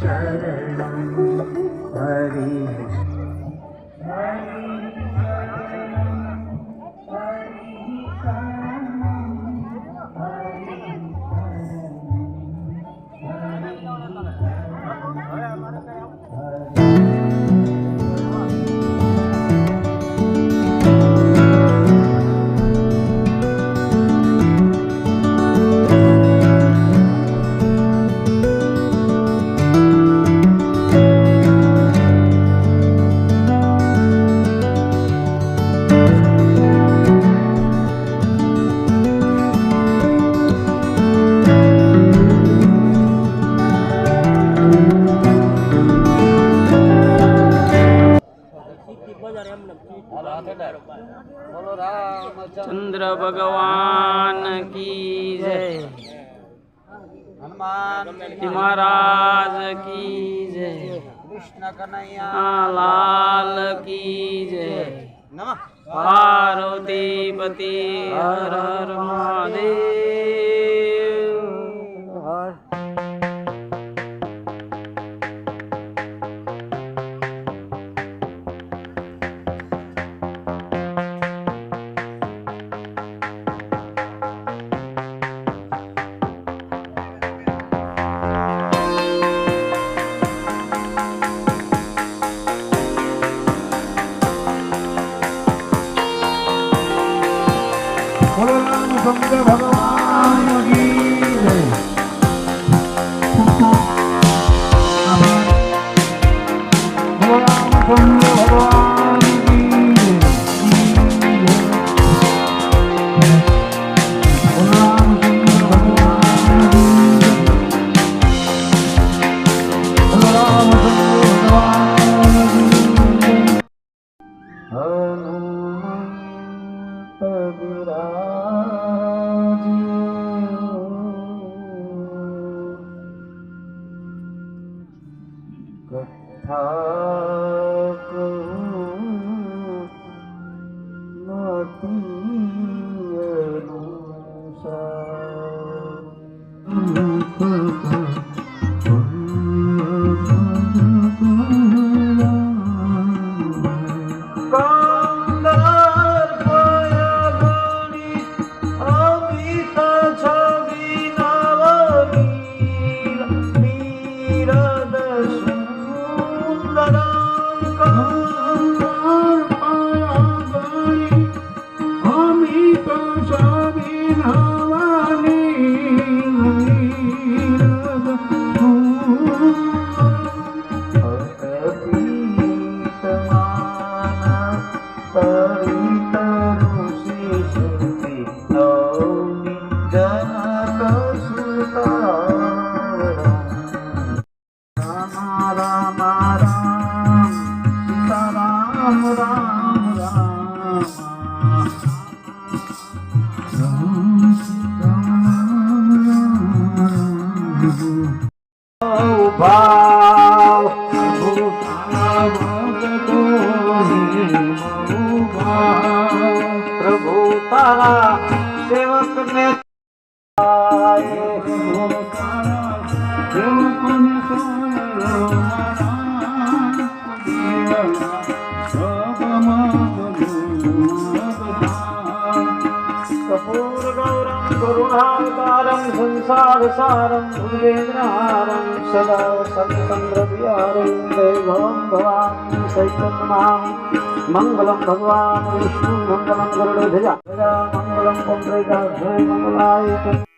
शरणं हरि की जय। हनुमान महाराज की जय। कृष्ण कन्हैया लाल की जय। नमः। पार्वती पति हर हर महादेव। বলরাম সঙ্গে ভগবান বলরাম সঙ্গে ভগবান Oh, পাও প্রভু তারা সেবক নে কপুর গা करुणाकारं संसारसारं भुवेन्द्रहारं सदा सत्सन्द्रविहारं वैभवं भवान् सैतन्मां मङ्गलं भगवान् विष्णुमङ्गलं गरुडध्वजा। मङ्गलं पन्द्रिका मङ्गलाय